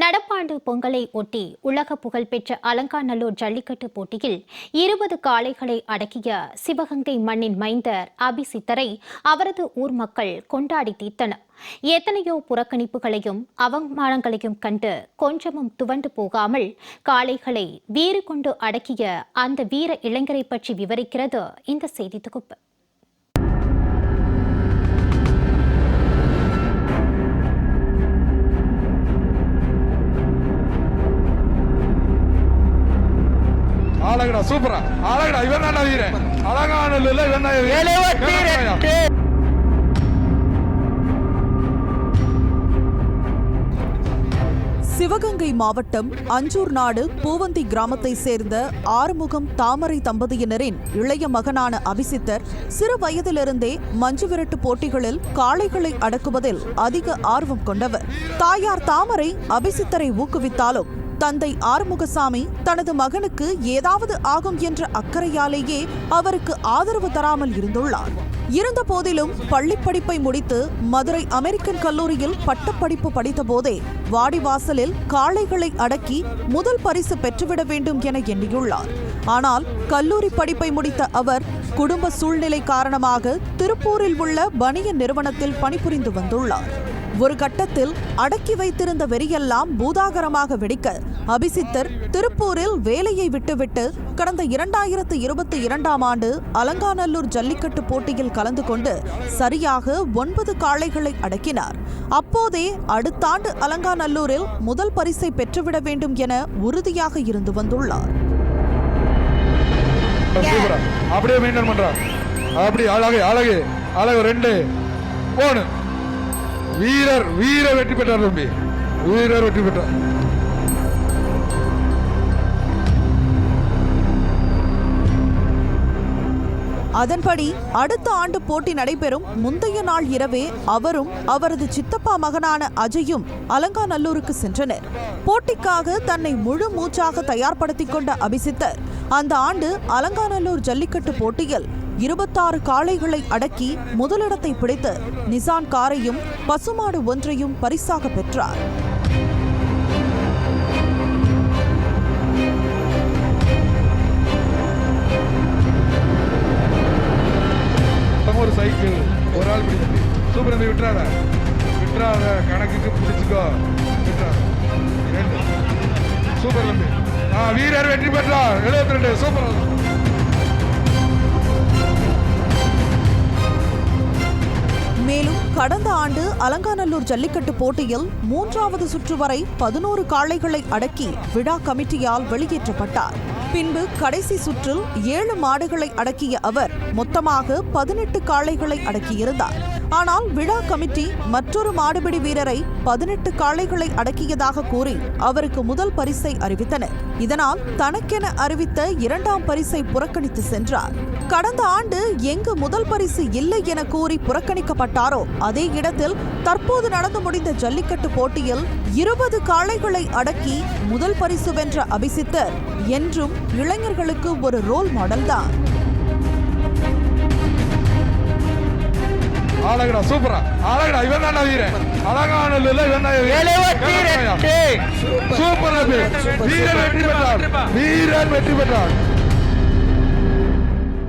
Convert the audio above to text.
நடப்பாண்டு பொங்கலை ஒட்டி உலக புகழ்பெற்ற அலங்காநல்லூர் ஜல்லிக்கட்டு போட்டியில் இருபது காளைகளை அடக்கிய சிவகங்கை மண்ணின் மைந்தர் அபிசித்தரை அவரது ஊர் மக்கள் கொண்டாடி தீர்த்தனர். எத்தனையோ புறக்கணிப்புகளையும் அவமானங்களையும் கண்டு கொஞ்சமும் துவண்டு போகாமல் காளைகளை வீறு கொண்டு அடக்கிய அந்த வீர இளைஞரை பற்றி விவரிக்கிறது இந்த செய்தி தொகுப்பு. அழகுடா சூப்பரா அழகுடா இவன் தான் வீரன் அழகான இவன் தான் சிவகங்கை மாவட்டம் அஞ்சூர் நாடு பூவந்தி கிராமத்தை சேர்ந்த ஆறுமுகம் தாமரை தம்பதியினரின் இளைய மகனான அபிசித்தர் சிறு வயதிலிருந்தே மஞ்சு விரட்டு போட்டிகளில் காளைகளை அடக்குவதில் அதிக ஆர்வம் கொண்டவர். தாயார் தாமரை அபிசித்தரை ஊக்குவித்தாலும் தந்தை ஆறுமுகசாமி தனது மகனுக்கு ஏதாவது ஆகும் என்ற அக்கறையாலேயே அவருக்கு ஆதரவு தராமல் இருந்துள்ளார். இருந்த போதிலும் பள்ளிப்படிப்பை முடித்து மதுரை அமெரிக்கன் கல்லூரியில் பட்டப்படிப்பு படித்தபோதே வாடிவாசலில் காளைகளை அடக்கி முதல் பரிசு பெற்றுவிட வேண்டும் என எண்ணியுள்ளார். ஆனால் கல்லூரி படிப்பை முடித்த அவர் குடும்ப சூழ்நிலை காரணமாக திருப்பூரில் உள்ள பனியன் நிறுவனத்தில் பணிபுரிந்து வந்துள்ளார். ஒரு கட்டத்தில் அடக்கி வைத்திருந்த வெறியெல்லாம் பூதாகரமாக வெடிக்க அபிசித்தர் திருப்பூரில் வேலையை விட்டுவிட்டு கடந்த இரண்டாயிரத்து இருபத்தி இரண்டாம் ஆண்டு அலங்காநல்லூர் ஜல்லிக்கட்டு போட்டியில் கலந்து கொண்டு சரியாக ஒன்பது காளைகளை அடக்கினார். அப்போதே அடுத்த ஆண்டு அலங்காநல்லூரில் முதல் பரிசை பெற்றுவிட வேண்டும் என உறுதியாக இருந்து வந்துள்ளார். அப்படியே மெயின்டைன் பண்றான் அப்படி அழகு அழகு அழகு ரெண்டு மூணு வீரர் வீர வெற்றி பெற்றார் தம்பி. வீரர் வெற்றி பெற்றார். அதன்படி அடுத்த ஆண்டு போட்டி நடைபெறும் முந்தைய நாள் இரவே அவரும் அவரது சித்தப்பா மகனான அஜயும் அலங்காநல்லூருக்கு சென்றனர். போட்டிக்காக தன்னை முழு மூச்சாக தயார்படுத்திக் கொண்ட அபிசித்தர் அந்த ஆண்டு அலங்காநல்லூர் ஜல்லிக்கட்டு போட்டியில் இருபத்தாறு காளைகளை அடக்கி முதலிடத்தை பிடித்து நிசான் காரையும் பசுமாடு ஒன்றையும் பரிசாக பெற்றார். ஒரு சைக்கிள் ஒரு ஆள் பிடிச்சி. சூப்பர் தம்பி விட்டுறாத. விட்டுறாத. கணக்குக்கு பிடிச்சிக்கோ. விட்டுறாத. ரெண்டு சூப்பர் தம்பி ஆ வீரர் வெற்றி பெற்றார். எழுபத்தி ரெண்டு. சூப்பர் மேலும் கடந்த ஆண்டு அலங்காநல்லூர் ஜல்லிக்கட்டு போட்டியில் மூன்றாவது சுற்று வரை பதினோரு காளைகளை அடக்கி விழா கமிட்டியால் வெளியேற்றப்பட்டார். பின்பு கடைசி சுற்றில் ஏழு மாடுகளை அடக்கிய அவர் மொத்தமாக பதினெட்டு காளைகளை அடக்கியிருந்தார். ஆனால் விழா கமிட்டி மற்றொரு மாடுபிடி வீரரை பதினெட்டு காளைகளை அடக்கியதாக கூறி அவருக்கு முதல் பரிசை அறிவித்தனர். இதனால் தனக்கென அறிவித்த இரண்டாம் பரிசை புறக்கணித்து சென்றார். கடந்த ஆண்டு எங்கு முதல் பரிசு இல்லை என கூறி புறக்கணிக்கப்பட்டாரோ அதே இடத்தில் தற்போது நடந்து முடிந்த ஜல்லிக்கட்டு போட்டியில் இருபது காளைகளை அடக்கி முதல் பரிசு வென்ற அபிசித்தர் என்றும் இளைஞர்களுக்கு ஒரு ரோல் மாடல் தான் அழகுடா சூப்பரா அழகுடா இவன் தான் வீரன். அழகான இவன் சூப்பர் வீரர் வெற்றி பெற்றார் வீரர் வெற்றி பெற்றார்